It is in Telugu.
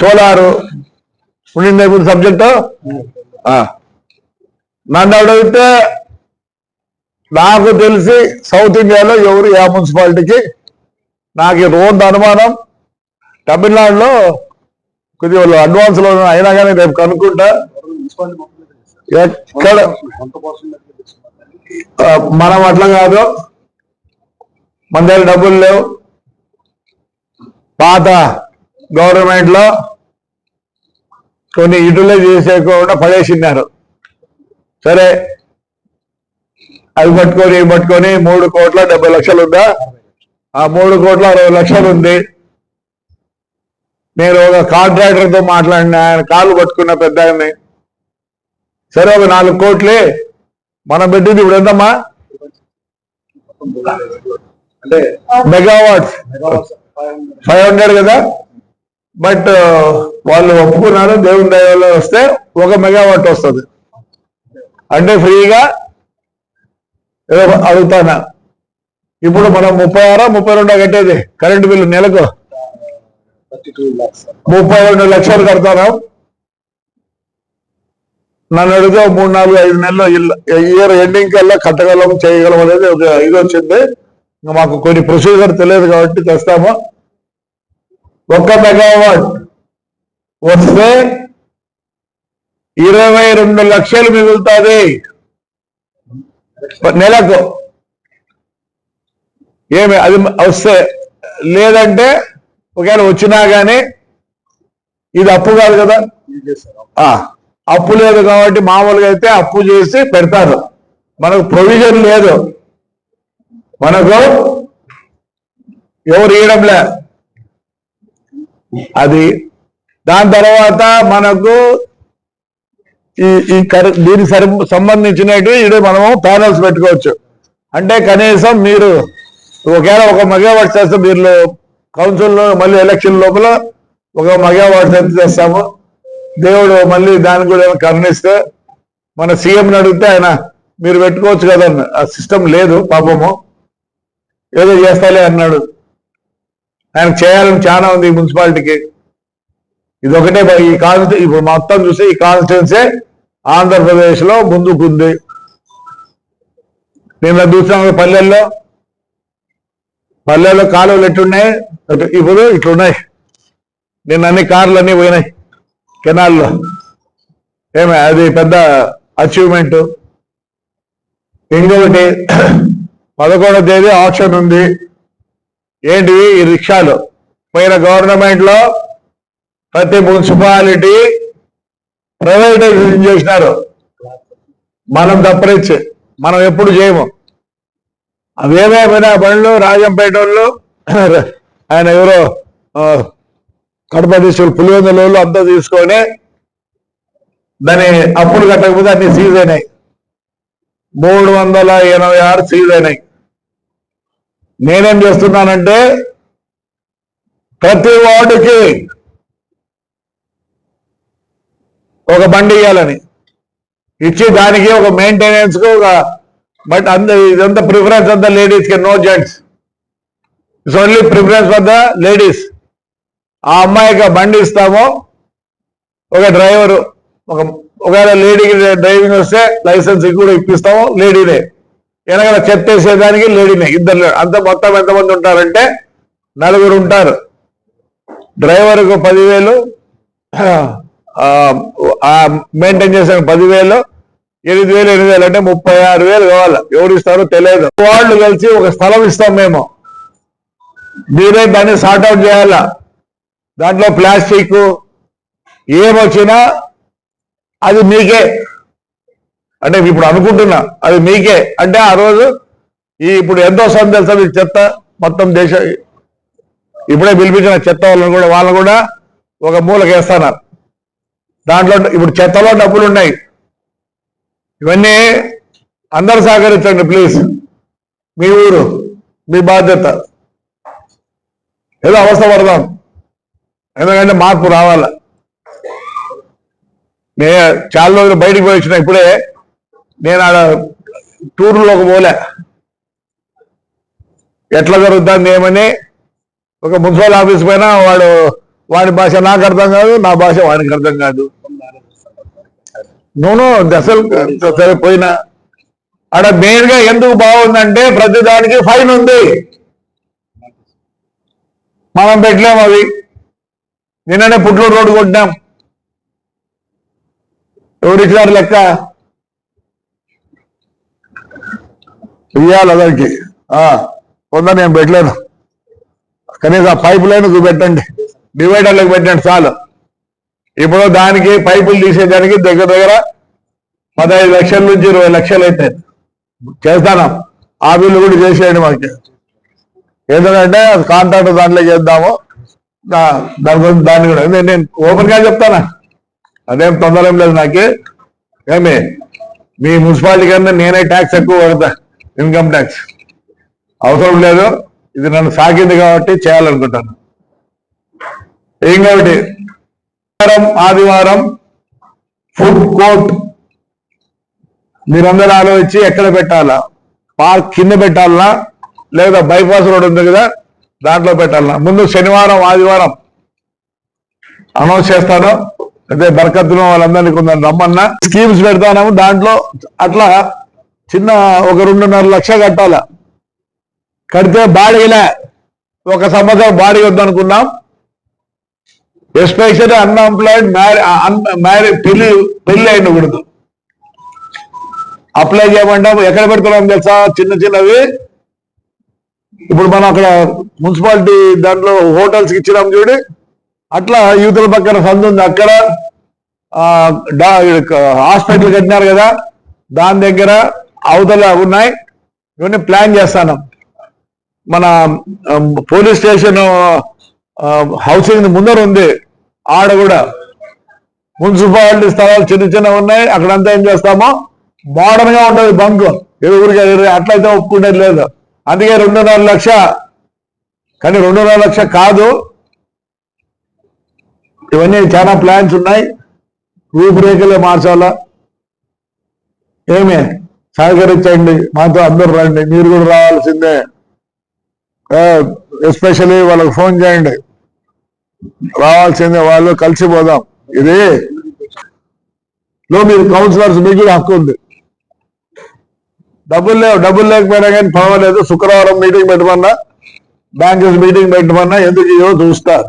సోలారు ఉండింది ఇప్పుడు సబ్జెక్టు. నన్ను అడిగితే నాకు తెలిసి సౌత్ ఇండియాలో ఎవరు ఏ మున్సిపాలిటీకి నాకు ఈ అనుమానం. తమిళనాడులో కొద్దిగా వాళ్ళు అడ్వాన్స్లో అయినా కానీ రేపు కనుక్కుంటా ఎక్కడ మనం అట్లా కాదు. మన దగ్గర డబ్బులు లేవు. పాత గవర్నమెంట్లో కొన్ని యూటిలైజ్ చేసేయకుండా పడేసినారు. సరే అవి పట్టుకొని ఇవి పట్టుకొని మూడు కోట్ల డెబ్బై లక్షలు ఉందా? ఆ మూడు కోట్ల అరవై లక్షలు ఉంది. నేను ఒక కాంట్రాక్టర్తో మాట్లాడిన ఆయన కాళ్ళు పట్టుకున్న పెద్ద ఆయన్ని సరే ఒక నాలుగు కోట్లే. మనం పెట్టింది ఇప్పుడు ఎంతమ్మా? అంటే మెగావాట్స్. ఫైవ్ హండ్రెడ్ కదా? బట్ వాళ్ళు ఒప్పుకున్నారు దేవుని దయవల్లో వస్తే ఒక మెగావాట్ వస్తుంది. అంటే ఫ్రీగా ఏదో అడుగుతానా? ఇప్పుడు మనం ముప్పై ఆరా ముప్పై రెండో కట్టేది? కరెంటు బిల్లు నెలకు? ముప్పై రెండు లక్షలు కడతాను నన్ను అడిగితే మూడు నాలుగు ఐదు నెలలు ఇయర్ ఎండింగ్ కల్లా కట్టగలం చేయగలం అనేది ఒక ఇది వచ్చింది. మాకు కొన్ని ప్రొసీజర్ తెలియదు కాబట్టి తెస్తాము. ఒక్క మెగావాట్. వస్తే ఇరవై రెండు లక్షలు మిగులుతుంది. నెలకు. ఏమి అది వస్తే లేదంటే ఒకవేళ వచ్చినా కానీ ఇది అప్పు కాదు కదా. అప్పు లేదు కాబట్టి మామూలుగా అయితే అప్పు చేసి పెడతారు. మనకు ప్రొవిజన్ లేదు. మనకు ఎవరు ఇవ్వడంలే అది దాని తర్వాత మనకు ఈ ఈ దీనికి సరి- సంబంధించినవి ఇది మనము ప్యానల్స్ పెట్టుకోవచ్చు. అంటే కనీసం మీరు ఒకవేళ ఒక మెగావాట్ చేస్తే మీరు కౌన్సిల్లో మళ్ళీ ఎలక్షన్ లోపల ఒక మెగావాట్ ఎంత చేస్తాము? దేవుడు మళ్ళీ దానికి కూడా ఏమైనా కరుణిస్తే మన సీఎంని అడిగితే ఆయన మీరు పెట్టుకోవచ్చు కదా ఆ సిస్టమ్ లేదు పాపము. ఏదో చేస్తాలే అన్నాడు. ఆయన చేయాలని చాలా ఉంది ఈ మున్సిపాలిటీకి. ఇది ఒకటే ఈ కాన్స్టి ఇప్పుడు మొత్తం చూస్తే ఈ కాన్స్టిట్యున్సీ ఆంధ్రప్రదేశ్లో ముందుకుంది. నిన్న చూసాం పల్లెల్లో. పల్లెల్లో కాలువలు ఎట్టున్నాయి ఇప్పుడు ఇట్లున్నాయి. నిన్న అన్ని కార్లు అన్నీ పోయినాయి కెనాల్లో. ఏమే అది పెద్ద అచీవ్మెంట్ ఇంకొకటి పదకొండవ తేదీ ఆప్షన్ ఉంది. ఏంటి ఈ రిక్షాలు? పోయిన గవర్నమెంట్లో ప్రతి మున్సిపాలిటీ ప్రైవేటైజేషన్ చేసినారు. మనం తప్పనిచ్చి మనం ఎప్పుడు చేయము. అవేమైనా బండ్లు రాజంపేట వాళ్ళు ఆయన ఎవరో కడప తీసుకుని పులివెందుల వాళ్ళు అంతా తీసుకొని దాని అప్పులు కట్టకపోతే అన్ని సీజ్ అయినాయి. మూడు వందల ఎనభై ఆరు సీజ్ అయినాయి. నేనేం చేస్తున్నానంటే ప్రతి వార్డుకి ఒక బండి ఇవ్వాలని ఇచ్చి దానికి ఒక మెయింటెనెన్స్కు ఒక బట్ అంత ఇదంతా ప్రిఫరెన్స్ అంతా లేడీస్కి no gents it's only preference for the ladies ఆ అమ్మాయికి బండి ఇస్తాము. ఒక డ్రైవరు ఒక ఒకవేళ లేడీకి డ్రైవింగ్ వస్తే లైసెన్స్ కూడా ఇప్పిస్తాము లేడీనే వెనకాల చెత్త వేసేదానికి లేడీనే. ఇద్దరు అంత మొత్తం ఎంతమంది ఉంటారంటే నలుగురు ఉంటారు. డ్రైవర్కు పదివేలు మెయింటైన్ చేసే పదివేలు ఎనిమిది వేలు ఎనిమిది వేలు అంటే ముప్పై ఆరు వేలు కావాలి. ఎవరు ఇస్తారో తెలియదు. వాళ్ళు కలిసి ఒక స్థలం ఇస్తాం మేము. మీరే దాన్ని సార్ట్అవుట్ చేయాలా. దాంట్లో ప్లాస్టిక్ ఏమొచ్చినా అది మీకే. అంటే ఇప్పుడు అనుకుంటున్నా అది మీకే. అంటే ఆ రోజు ఈ ఇప్పుడు ఎంతో వస్తుంది తెలుసా చెత్త? మొత్తం దేశ ఇప్పుడే పిలిపించిన చెత్త వాళ్ళని కూడా వాళ్ళని కూడా ఒక మూలకి వేస్తున్నారు దాంట్లో ఇప్పుడు చెత్తలో డబ్బులు ఉన్నాయి. ఇవన్నీ అందరు సహకరించండి ప్లీజ్. మీ ఊరు మీ బాధ్యత. ఏదో అవస్థ పడదాం. ఎందుకంటే మార్పు రావాల. నే చాలా రోజులు బయటికి పోయి వచ్చిన ఇప్పుడే నేను ఆడ టూర్లోకి పోలే. ఎట్లా జరుగుతుంది ఏమని? ఒక మున్సిపల్ ఆఫీస్ పైన వాడు వాడి భాష నాకు అర్థం కాదు నా భాష వాడికి అర్థం కాదు. నూనె అసలు సరే పోయినా. ఆడ మెయిన్గా ఎందుకు బాగుందంటే ప్రతి దానికి ఫైన్ ఉంది. మనం పెట్టలేము అవి. నిన్ననే పుట్లూరు రోడ్డు కొట్టినాం. ఎవరిచ్చినారు లెక్క? ఇవ్వాలి అదరికి. కొంత నేను పెట్టలేను. కనీసం ఆ పైప్ లైన్కు పెట్టండి డివైడర్లకు పెట్టండి చాలు. ఇప్పుడు దానికి పైపులు తీసేదానికి దగ్గర దగ్గర పదహైదు లక్షల నుంచి ఇరవై లక్షలు అయితే చేస్తాను. ఆ బిల్లు కూడా చేసేయండి మాకు. ఎందుకంటే కాంట్రాక్ట్ దాంట్లో చేద్దాము. దాని గురించి దాన్ని కూడా నేను- ఓపెన్గా చెప్తానా. అదేం తొందర ఏం లేదు నాకు. ఏమి? మీ మున్సిపాలిటీ కన్నా నేనే ట్యాక్స్ ఎక్కువ కడతా ఇన్కమ్ ట్యాక్స్. అవసరం లేదు. ఇది నన్ను సాగింది కాబట్టి చేయాలనుకుంటాను. ఏం కాబట్టి? ఆదివారం ఫుడ్ కోర్ట్. మీరందరూ ఆలోచించి ఎక్కడ పెట్టాలా? పార్క్ కింద పెట్టాలనా? లేదా బైపాస్ రోడ్ ఉంది కదా దాంట్లో పెట్టాలనా? ముందు శనివారం ఆదివారం అనౌన్స్ చేస్తాను. అదే బరకత్తులో వాళ్ళందరినీ కొందరు రమ్మన్నా. స్కీమ్స్ పెడతాము దాంట్లో. అట్లా చిన్న ఒక రెండున్నర లక్ష కట్టాల? కడితే బాడీలే. ఒక సంవత్సరం బాడీ వద్దనుకున్నాం ఎస్పెషల్లీ అన్ఎంప్లాయిడ్ మ్యారీ మ్యారీ పెళ్ళి పెళ్ళి అయిన కూడదు అప్లై చేయమంటాం. ఎక్కడ పెడుతున్నాం తెలుసా? చిన్న చిన్నవి. ఇప్పుడు మనం అక్కడ మున్సిపాలిటీ దాంట్లో హోటల్స్ ఇచ్చినాం చూడు. అట్లా యూతుల పక్కన సందు ఉంది అక్కడ. హాస్పిటల్ కట్టినారు కదా. దాని దగ్గర అవతల ఉన్నాయి. ఇవన్నీ ప్లాన్ చేస్తాను. మన పోలీస్ స్టేషన్ హౌసింగ్ ముందర ఉంది. ఆడ కూడా మున్సిపాలిటీ స్థలాలు చిన్న చిన్న ఉన్నాయి. అక్కడంతా ఏం చేస్తామో మోడర్న్గా ఉంటుంది బంక్. ఎదురుగా ఎదురు అట్లయితే ఒప్పుకునేది లేదు. అందుకే రెండున్నర లక్ష. కానీ రెండున్నర లక్ష కాదు. ఇవన్నీ చాలా ప్లాన్స్ ఉన్నాయి. రూపురేఖలే మార్చాలా? ఏమి? సహకరించండి. మాతో అందరూ రండి. మీరు కూడా రావాల్సిందే. ఎస్పెషల్లీ వాళ్ళకి ఫోన్ చేయండి. రావాల్సిందే. వాళ్ళు కలిసిపోదాం ఇది లో మీరు కౌన్సిలర్స్ మీకు హక్కు ఉంది. డబ్బులు లేవు. డబ్బులు లేకపోయినా కానీ పర్వాలేదు. శుక్రవారం మీటింగ్ పెట్టమన్నా బ్యాంకర్స్ మీటింగ్ పెట్టమన్నా ఎందుకు ఇవో చూస్తారు.